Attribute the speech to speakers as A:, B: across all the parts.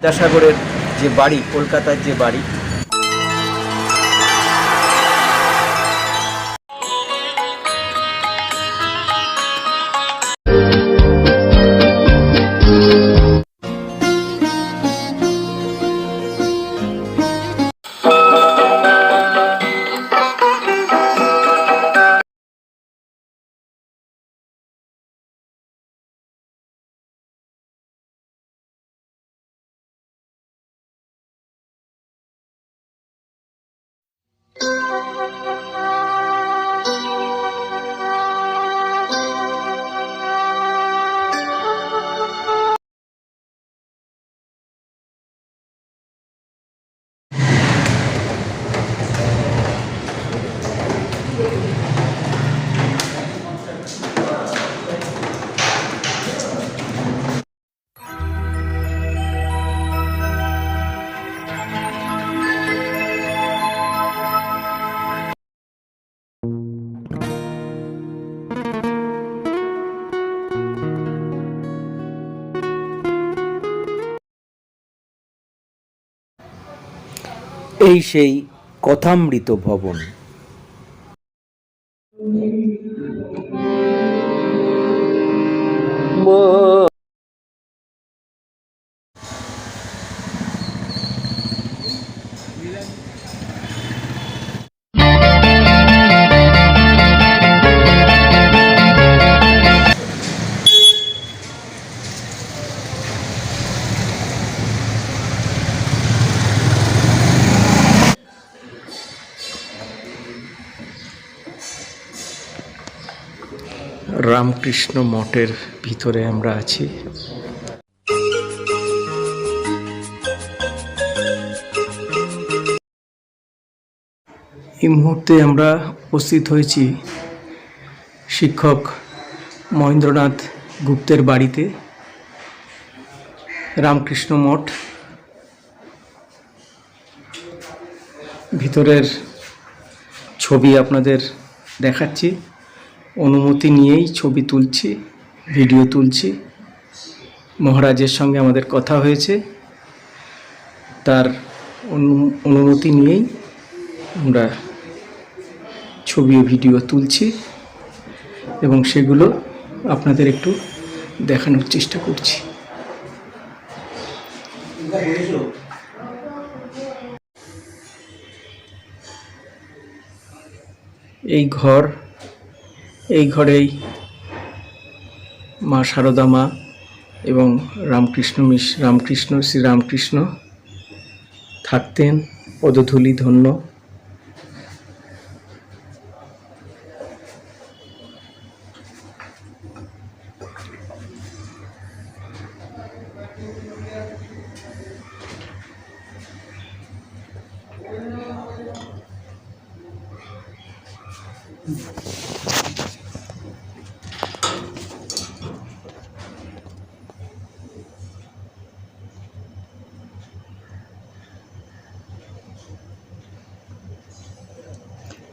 A: বিদ্যাসাগরের যে বাড়ি কলকাতার যে বাড়ি
B: এই সেই কথামৃত ভবন। রামকৃষ্ণ মঠের ভিতরে আমরা আছি। এই মুহূর্তে আমরা উপস্থিত হয়েছি শিক্ষক মহেন্দ্রনাথ গুপ্তের বাড়িতে। রামকৃষ্ণ মঠ ভিতরের ছবি আপনাদের দেখাচ্ছি। অনুমতি নিয়েই ছবি তুলছি, ভিডিও তুলছি। মহারাজের সঙ্গে আমাদের কথা হয়েছে। তার অনু- অনুমতি নিয়েই আমরা ছবি ও ভিডিও তুলছি এবং সেগুলো আপনাদের একটু দেখানোর চেষ্টা করছি। এই ঘর এই ঘরেই মা সারদা মা এবং রামকৃষ্ণ মিশ রামকৃষ্ণ শ্রীরামকৃষ্ণ থাকতেন পদধূলি ধন্য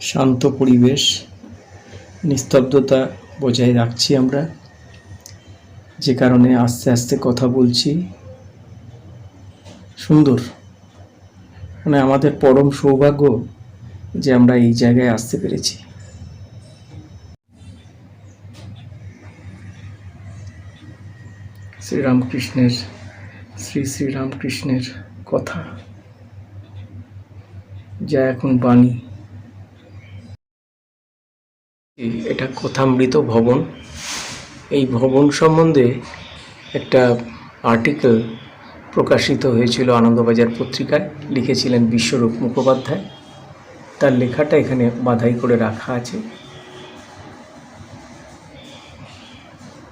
B: শান্ত পরিবেশ, নিস্তব্ধতা বজায় রাখছি আমরা। যে কারণে আস্তে আস্তে কথা বলছি। সুন্দর। মানে আমাদের পরম সৌভাগ্য যে আমরা এই জায়গায় আসতে পেরেছি। শ্রীরামকৃষ্ণের, শ্রী শ্রীরামকৃষ্ণের কথা। যা এখন বাণী। এটা কথামৃত ভবন। এই ভবন সম্বন্ধে একটা আর্টিকেল প্রকাশিত হয়েছিল আনন্দবাজার পত্রিকায়। লিখেছিলেন বিশ্বরূপ মুখোপাধ্যায়। তার লেখাটা এখানে বাধাই করে রাখা আছে।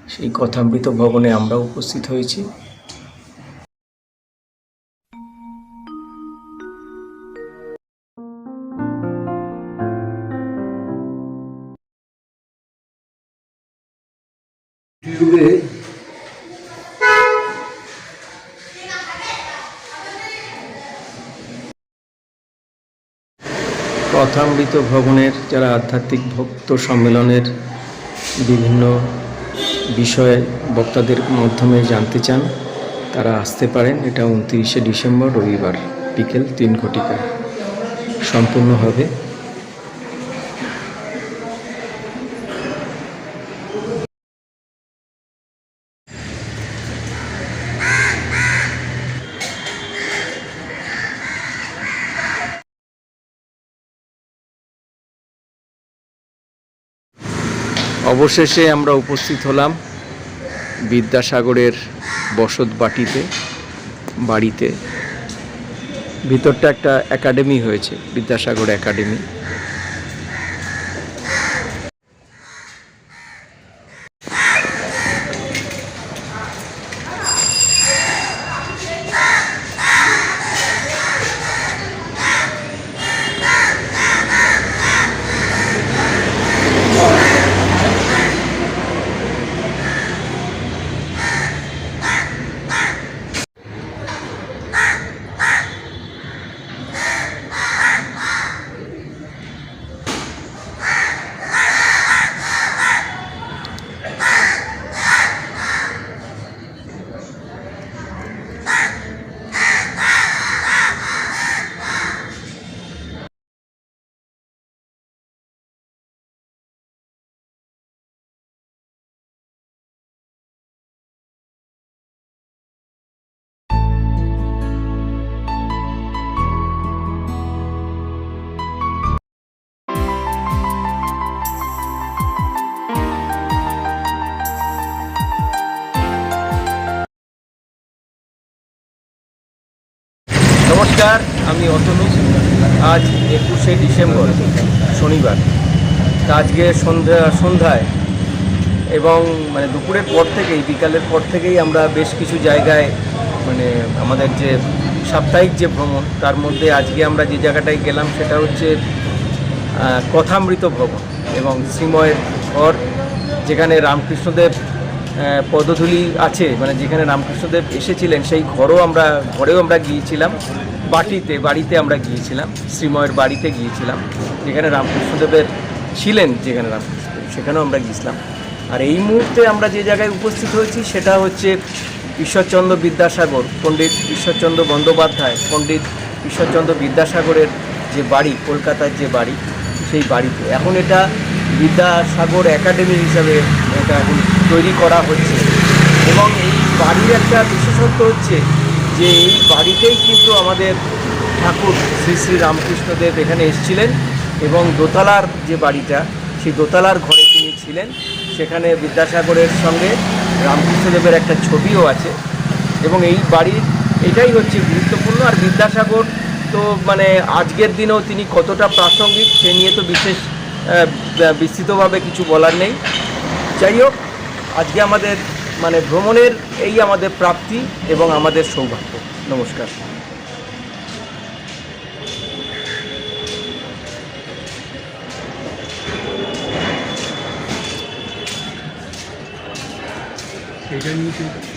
B: সেই কথামৃত ভবনে আমরা উপস্থিত হয়েছি।
A: যুগে
B: কথামৃত ভবনের যারা আধ্যাত্মিক ভক্ত সম্মেলনের বিভিন্ন বিষয়ে বক্তাদের মাধ্যমে জানতে চান, তারা আসতে পারেন। এটা উনত্রিশে ডিসেম্বর রবিবার বিকেল তিন ঘটিকায়। সম্পূর্ণ হবে। অবশেষে আমরা উপস্থিত হলাম বিদ্যাসাগরের বসত বাটিতে বাড়িতে। ভিতরটা একটা একাডেমি হয়েছে বিদ্যাসাগর একাডেমি নমস্কার আমি অতনু আজ একুশে ডিসেম্বর, শনিবার। আজকে সন্ধ্যা, সন্ধ্যায়। এবং মানে দুপুরের পর থেকেই, বিকালের পর থেকেই আমরা বেশ কিছু জায়গায় মানে আমাদের যে সাপ্তাহিক যে ভ্রমণ, তার মধ্যে আজকে আমরা যে জায়গাটায় গেলাম, সেটা হচ্ছে কথামৃত ভবন এবং শ্রীময়ের ঘর, যেখানে রামকৃষ্ণদেব পদধূলি আছে। মানে যেখানে রামকৃষ্ণদেব এসেছিলেন, সেই ঘরও আমরা, ঘরেও আমরা গিয়েছিলাম। বাটিতে, বাড়িতে আমরা গিয়েছিলাম, শ্রীময়ের বাড়িতে গিয়েছিলাম, যেখানে রামকৃষ্ণদেবের ছিলেন যেখানে রামকৃষ্ণদেব, সেখানেও আমরা গিয়েছিলাম। আর এই মুহূর্তে আমরা যে জায়গায় উপস্থিত হয়েছি, সেটা হচ্ছে ঈশ্বরচন্দ্র বিদ্যাসাগর, পণ্ডিত ঈশ্বরচন্দ্র বন্দ্যোপাধ্যায়, পণ্ডিত ঈশ্বরচন্দ্র বিদ্যাসাগরের যে বাড়ি, কলকাতার যে বাড়ি, সেই বাড়িতে। এখন এটা বিদ্যাসাগর একাডেমি হিসাবে এটা এখন তৈরি করা হচ্ছে। এবং এই বাড়ির একটা বিশেষত্ব হচ্ছে যে এই বাড়িতেই কিন্তু আমাদের ঠাকুর শ্রী শ্রী রামকৃষ্ণদেব এখানে এসেছিলেন এবং দোতলার যে বাড়িটা, সেই দোতলার ঘরে তিনি ছিলেন। সেখানে বিদ্যাসাগরের সঙ্গে রামকৃষ্ণদেবের একটা ছবিও আছে। এবং এই বাড়ির এটাই হচ্ছে গুরুত্বপূর্ণ। আর বিদ্যাসাগর তো মানে আজকের দিনেও তিনি কতটা প্রাসঙ্গিক, সে নিয়ে তো বিশেষ বিস্তৃতভাবে কিছু বলার নেই। যাই হোক, আজকে আমাদের মানে ভ্রমণের এই আমাদের প্রাপ্তি এবং আমাদের সৌভাগ্য। নমস্কার।
C: এটা নিয়ে